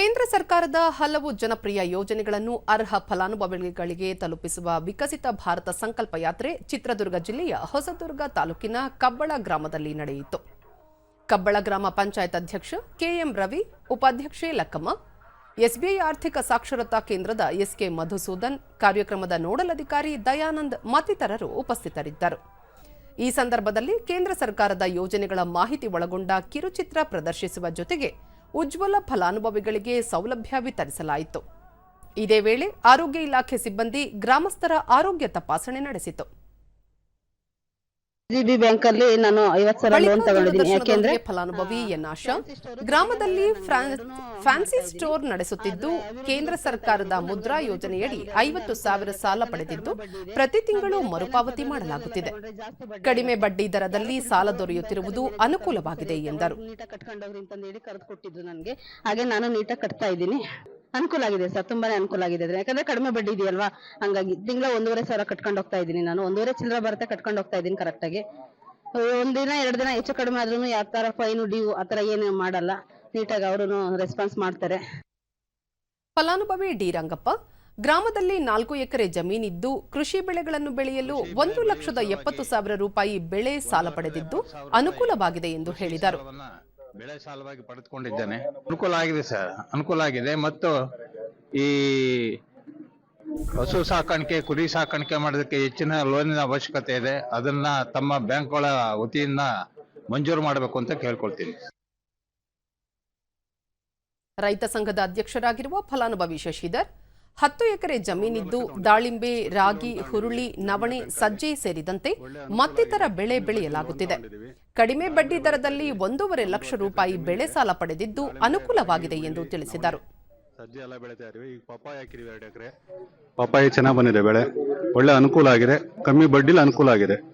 ಕೇಂದ್ರ ಸರ್ಕಾರದ ಹಲವು ಜನಪ್ರಿಯ ಯೋಜನೆಗಳನ್ನು ಅರ್ಹ ಫಲಾನುಭವಿಗಳಿಗೆ ತಲುಪಿಸುವ ವಿಕಸಿತ ಭಾರತ ಸಂಕಲ್ಪ ಯಾತ್ರೆ ಚಿತ್ರದುರ್ಗ ಜಿಲ್ಲೆಯ ಹೊಸದುರ್ಗ ತಾಲೂಕಿನ ಕಬ್ಬಳ ಗ್ರಾಮದಲ್ಲಿ ನಡೆಯಿತು. ಕಬ್ಬಳ ಗ್ರಾಮ ಪಂಚಾಯತ್ ಅಧ್ಯಕ್ಷ ಕೆಎಂ ರವಿ, ಉಪಾಧ್ಯಕ್ಷೆ ಲಕ್ಕಮ್ಮ, ಎಸ್ಬಿಐ ಆರ್ಥಿಕ ಸಾಕ್ಷರತಾ ಕೇಂದ್ರದ ಎಸ್ಕೆ ಮಧುಸೂದನ್, ಕಾರ್ಯಕ್ರಮದ ನೋಡಲ್ ಅಧಿಕಾರಿ ದಯಾನಂದ್ ಮತ್ತಿತರರು ಉಪಸ್ಥಿತರಿದ್ದರು. ಈ ಸಂದರ್ಭದಲ್ಲಿ ಕೇಂದ್ರ ಸರ್ಕಾರದ ಯೋಜನೆಗಳ ಮಾಹಿತಿ ಒಳಗೊಂಡ ಕಿರುಚಿತ್ರ ಪ್ರದರ್ಶಿಸುವ ಜೊತೆಗೆ ಉಜ್ವಲ ಫಲಾನುಭವಿಗಳಿಗೆ ಸೌಲಭ್ಯ ವಿತರಿಸಲಾಯಿತು. ಇದೇ ವೇಳೆ ಆರೋಗ್ಯ ಇಲಾಖೆ ಸಿಬ್ಬಂದಿ ಗ್ರಾಮಸ್ಥರ ಆರೋಗ್ಯ ತಪಾಸಣೆ ನಡೆಸಿತು. ಜಿ ಬಿ ಬ್ಯಾಂಕ್ ಅಲ್ಲಿ ನಾನು ಐವತ್ತು ಸಾವಿರ ಲೋನ್ ತಗೊಂಡಿದ್ದೀನಿ. ಯಾಕೆಂದ್ರೆ ಫಲಾನುಭವಿ ಎನ್ ಆಶಾ ಗ್ರಾಮದಲ್ಲಿ ಫ್ಯಾನ್ಸಿ ಸ್ಟೋರ್ ನಡೆಸುತ್ತಿದ್ದು ಕೇಂದ್ರ ಸರ್ಕಾರದ ಮುದ್ರಾ ಯೋಜನೆಯಡಿ ಐವತ್ತು ಸಾವಿರ ಸಾಲ ಪಡೆದಿದ್ದು ಪ್ರತಿ ತಿಂಗಳು ಮರುಪಾವತಿ ಮಾಡಲಾಗುತ್ತಿದೆ. ಕಡಿಮೆ ಬಡ್ಡಿ ದರದಲ್ಲಿ ಸಾಲ ದೊರೆಯುತ್ತಿರುವುದು ಅನುಕೂಲವಾಗಿದೆ ಎಂದರು. ಹಾಗೆ ನಾನು ನೀಟಾಗಿ ಕಟ್ತಾ ಇದ್ದೀನಿ. ಅನುಕೂಲ ಆಗಿದೆ ಸರ್ ತುಂಬಾನೇ ಅನುಕೂಲ ಆಗಿದೆ. ಅದ್ರ ಯಾಕಂದ್ರೆ ಕಡಿಮೆ ಬಡ್ಡಿ ಇದೆಯಲ್ವಾ? ಹಂಗಾಗಿ ತಿಂಗಳ ಒಂದೂವರೆ ಸಾವಿರ ಕಟ್ಕೊಂಡು ಹೋಗ್ತಾ ಇದ್ದೀನಿ ನಾನು. ಒಂದೂವರೆ ಚಿಲ್ಲರೆ ಬರುತ್ತೆ ಕಟ್ಕೊಂಡು ಹೋಗ್ತಾ ಇದ್ದೀನಿ ಕರೆಕ್ಟಾಗಿ ಒಂದಿನ ಎರಡು ದಿನ ಹೆಚ್ಚು ಕಡಿಮೆ ಆದ್ರೂ ಯಾವ ತರ ಫೈನು ಡಿ ಆ ತರ ಏನು ಮಾಡಲ್ಲ. ನೀಟಾಗಿ ಅವರು ರೆಸ್ಪಾನ್ಸ್ ಮಾಡ್ತಾರೆ. ಫಲಾನುಭವಿ ಡಿ ರಂಗಪ್ಪ ಗ್ರಾಮದಲ್ಲಿ ನಾಲ್ಕು ಎಕರೆ ಜಮೀನಿದ್ದು ಕೃಷಿ ಬೆಳೆಗಳನ್ನು ಬೆಳೆಯಲು ಒಂದು ಲಕ್ಷದ ಎಪ್ಪತ್ತು ಸಾವಿರ ರೂಪಾಯಿ ಬೆಳೆ ಸಾಲ ಪಡೆದಿದ್ದು ಅನುಕೂಲವಾಗಿದೆ ಎಂದು ಹೇಳಿದರು. ಬೆಳೆ ಸಾಲವಾಗಿ ಪಡೆದುಕೊಂಡಿದ್ದೇನೆ. ಅನುಕೂಲ ಆಗಿದೆ ಸರ್. ಅನುಕೂಲ ಆಗಿದೆ. ಮತ್ತು ಈ ಹಸು ಸಾಕಾಣಿಕೆ, ಕುರಿ ಸಾಕಾಣಿಕೆ ಮಾಡೋದಕ್ಕೆ ಹೆಚ್ಚಿನ ಲೋನಿನ ಅವಶ್ಯಕತೆ ಇದೆ. ಅದನ್ನ ತಮ್ಮ ಬ್ಯಾಂಕ್ಗಳ ವತಿಯಿಂದ ಮಂಜೂರು ಮಾಡಬೇಕು ಅಂತ ಕೇಳ್ಕೊಳ್ತೀನಿ. ರೈತ ಸಂಘದ ಅಧ್ಯಕ್ಷರಾಗಿರುವ ಫಲಾನುಭವಿ ಶಶಿಧರ್ ಹತ್ತು ಎಕರೆ ಜಮೀನಿದ್ದು ದಾಳಿಂಬೆ, ರಾಗಿ, ಹುರುಳಿ, ನವಣೆ, ಸಜ್ಜೆ ಸೇರಿದಂತೆ ಮತ್ತಿತರ ಬೆಳೆ ಬೆಳೆಯಲಾಗುತ್ತಿದೆ. ಕಡಿಮೆ ಬಡ್ಡಿ ದರದಲ್ಲಿ ಒಂದೂವರೆ ಲಕ್ಷ ರೂಪಾಯಿ ಬೆಳೆ ಸಾಲ ಪಡೆದಿದ್ದು ಅನುಕೂಲವಾಗಿದೆ ಎಂದು ತಿಳಿಸಿದರು. ಸಜ್ಜೆ ಚೆನ್ನಾಗಿ ಬಂದಿದೆ ಬೆಳೆ. ಒಳ್ಳೆ ಅನುಕೂಲ ಆಗಿದೆ. ಕಮ್ಮಿ ಬಡ್ಡಿಲಿ ಅನುಕೂಲ ಆಗಿದೆ.